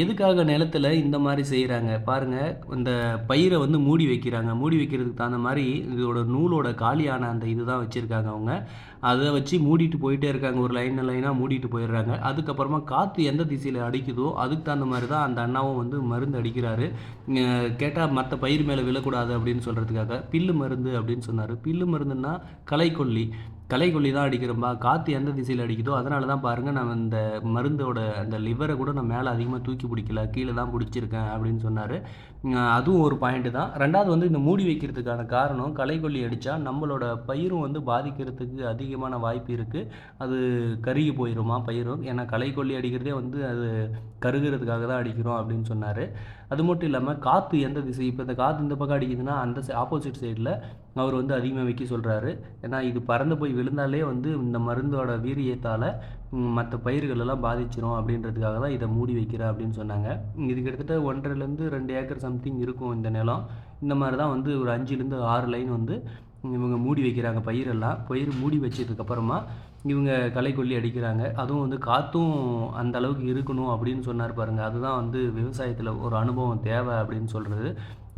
எதுக்காக நிலத்துல இந்த மாதிரி செய்கிறாங்க பாருங்க இந்த பயிரை வந்து மூடி வைக்கிறாங்க. மூடி வைக்கிறதுக்கு தகுந்த மாதிரி இதோட நூலோட காலியான அந்த இதுதான் வச்சுருக்காங்க அவங்க. அதை வச்சு மூடிட்டு போயிட்டே இருக்காங்க. ஒரு லைன் லைனாக மூடிட்டு போயிடுறாங்க. அதுக்கப்புறமா காற்று எந்த திசையில் அடிக்குதோ அதுக்கு தகுந்த மாதிரி தான் அந்த அண்ணாவும் வந்து மருந்து அடிக்கிறாரு. கேட்டால் மற்ற பயிர் மேலே விழக்கூடாது அப்படின்னு சொல்கிறதுக்காக பில்லு மருந்து அப்படின்னு சொன்னார். பில்லு மருந்துன்னா களைக்கொல்லி. களைக்கொல்லி தான் அடிக்கிறோம்பா. காற்று எந்த திசையில் அடிக்குதோ அதனால தான் பாருங்கள் நான் இந்த மருந்தோட அந்த லிவரை கூட நான் மேலே அதிகமாக தூக்கி பிடிக்கல கீழே தான் பிடிச்சிருக்கேன் அப்படின்னு சொன்னார். அதுவும் ஒரு பாயிண்ட்டு தான். ரெண்டாவது வந்து இந்த மூடி வைக்கிறதுக்கான காரணம் களைக்கொல்லி அடித்தா நம்மளோட பயிரும் வந்து பாதிக்கிறதுக்கு அதிகமான வாய்ப்பு இருக்குது அது கருகி போயிடுமா பயிரும் ஏன்னா களைக்கொல்லி அடிக்கிறதே வந்து அது கருகிறதுக்காக தான் அடிக்கிறோம் அப்படின்னு சொன்னார். அது மட்டும் இல்லாமல் காற்று எந்த திசை இப்போ இந்த காற்று இந்த பக்கம் அடிக்குதுன்னா அந்த ஆப்போசிட் சைடில் அவர் வந்து அதிகமாக வைக்க சொல்கிறாரு ஏன்னா இது பறந்து போய் விழுந்தாலே வந்து இந்த மருந்தோட வீரியத்தால் மற்ற பயிர்கள் எல்லாம் பாதிச்சிரும் அப்படின்றதுக்காக தான் இதை மூடி வைக்கிற அப்படின்னு சொன்னாங்க. இது கிட்டத்தட்ட ஒன்றரைலேருந்து ரெண்டு ஏக்கர் சம்திங் இருக்கும் இந்த நிலம். இந்த மாதிரி தான் வந்து ஒரு அஞ்சுலேருந்து ஆறு லைன் வந்து இவங்க மூடி வைக்கிறாங்க பயிரெல்லாம் பயிர் மூடி வச்சதுக்கப்புறமா இவங்க களைக்கொல்லி அடிக்கிறாங்க. அதுவும் வந்து காற்றும் அந்த அளவுக்கு இருக்கணும் அப்படின்னு சொன்னார் பாருங்கள் அதுதான் வந்து விவசாயத்தில் ஒரு அனுபவம் தேவை அப்படின்னு சொல்கிறது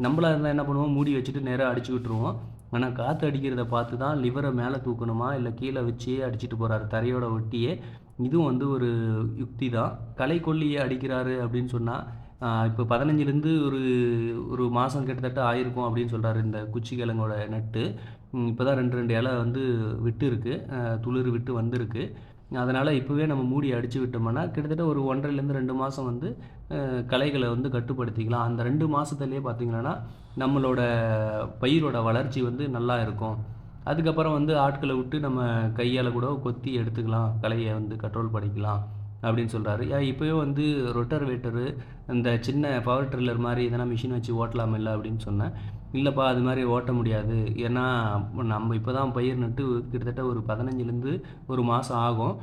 நம்மளாக இருந்தால் என்ன பண்ணுவோம்? மூடி வச்சுட்டு நேராக அடிச்சு விட்ருவோம் ஆனால் காற்று அடிக்கிறத பார்த்து தான் லிவரை மேலே தூக்கணுமா? இல்லை கீழே வச்சே அடிச்சுட்டு போகிறாரு தரையோட ஒட்டியே? இதுவும் வந்து ஒரு யுக்தி தான் களைக்கொல்லியை அடிக்கிறாரு அப்படின்னு சொன்னால் இப்போ பதினஞ்சுலேருந்து ஒரு ஒரு மாதம் கிட்டத்தட்ட ஆயிருக்கும் அப்படின்னு சொல்கிறாரு இந்த குச்சி கிழங்கோட நட்டு. இப்போ தான் ரெண்டு ரெண்டு இலை வந்து விட்டு இருக்குது துளிர் விட்டு வந்திருக்கு. அதனால் இப்போவே நம்ம மூடி அடித்து விட்டோம்னா கிட்டத்தட்ட ஒரு ஒன்றரைலேருந்து ரெண்டு மாதம் வந்து களைகளை வந்து கட்டுப்படுத்திக்கலாம். அந்த ரெண்டு மாதத்துலேயே பார்த்திங்கன்னா நம்மளோட பயிரோட வளர்ச்சி வந்து நல்லா இருக்கும். அதுக்கப்புறம் வந்து ஆட்களை விட்டு நம்ம கையால் கூட கொத்தி எடுத்துக்கலாம். களையை வந்து கண்ட்ரோல் பண்ணிக்கலாம். அப்படின்னு சொல்கிறாரு ஏன் இப்போவே வந்து ரொட்டர் வேட்டரு இந்த சின்ன பவர் ட்ரில்லர் மாதிரி இதெல்லாம் மிஷின் வச்சு ஓட்டலாம் இல்லை அப்படின்னு சொன்னேன். இல்லைப்பா அது மாதிரி ஓட்ட முடியாது. ஏன்னா நம்ம இப்போ தான் பயிர் நட்டு கிட்டத்தட்ட ஒரு பதினஞ்சுலேருந்து ஒரு மாதம் ஆகும்.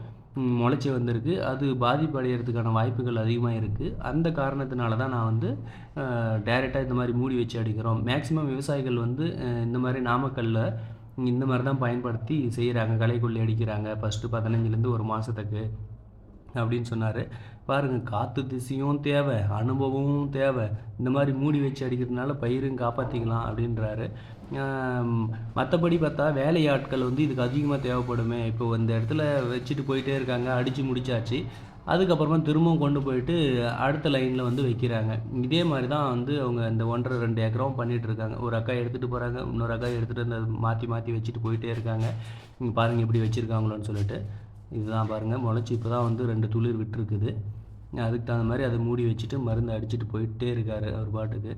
முளைச்சி வந்திருக்கு. அது பாதிப்பு அடைகிறதுக்கான வாய்ப்புகள் அதிகமாக இருக்குது அந்த காரணத்தினால தான் நான் வந்து டைரெக்டாக இந்த மாதிரி மூடி வச்சு அடிக்கிறோம். மேக்ஸிமம் விவசாயிகள் வந்து இந்த மாதிரி நாமக்கல்லில் இந்த மாதிரி தான் பயன்படுத்தி செய்கிறாங்க களைக்கொல்லி அடிக்கிறாங்க. ஃபஸ்ட்டு பதினஞ்சுலேருந்து ஒரு மாதத்துக்கு அப்படின்னு சொன்னார். பாருங்கள் காற்று திசையும் தேவை அனுபவமும் தேவை. இந்த மாதிரி மூடி வச்சு அடிக்கிறதுனால பயிரும் காப்பாற்றிக்கலாம் அப்படின்றாரு. மற்றபடி பார்த்தா வேலையாட்கள் வந்து இதுக்கு அதிகமாக தேவைப்படுமே. இப்போ இந்த இடத்துல வச்சுட்டு போயிட்டே இருக்காங்க அடித்து முடிச்சாச்சு. அதுக்கப்புறமா திரும்பவும் கொண்டு போயிட்டு அடுத்த லைனில் வந்து வைக்கிறாங்க. இதே மாதிரி தான் வந்து அவங்க இந்த ஒன்றரை ரெண்டு ஏக்கரும் பண்ணிகிட்டு இருக்காங்க. ஒரு அக்கா எடுத்துகிட்டு போகிறாங்க இன்னொரு அக்கா எடுத்துகிட்டு அந்த மாற்றி மாற்றி வச்சுட்டு போயிட்டே இருக்காங்க. பாருங்கள் இப்படி வச்சுருக்காங்களோன்னு சொல்லிட்டு. இதுதான் பாருங்கள் முளைச்சி இப்போ தான் வந்து ரெண்டு துளிர் விட்டுருக்குது. அதுக்கு தகுந்த மாதிரி அதை மூடி வச்சுட்டு மருந்து அடிச்சுட்டு போயிட்டே இருக்கார் அவர் பாட்டுக்கு.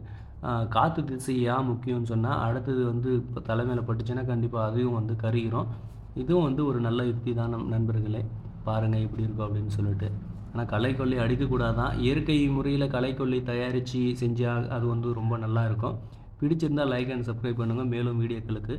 காற்று திசை ஏன் முக்கியம்னு சொன்னால் அடுத்தது வந்து இப்போ தலைமையில் பட்டுச்சுன்னா கண்டிப்பாக அதையும் வந்து கருகிறோம் இதுவும் வந்து ஒரு நல்ல யுக்தி தான் நம் நண்பர்களே. பாருங்கள் எப்படி இருக்கும் அப்படின்னு சொல்லிட்டு. ஆனால் களைக்கொல்லி அடிக்கக்கூடாதான். இயற்கை முறையில் களைக்கொல்லி தயாரித்து செஞ்சால் அது வந்து ரொம்ப நல்லா இருக்கும். பிடிச்சிருந்தால் லைக் அண்ட் சப்ஸ்கிரைப் பண்ணுங்கள் மேலும் வீடியோக்களுக்கு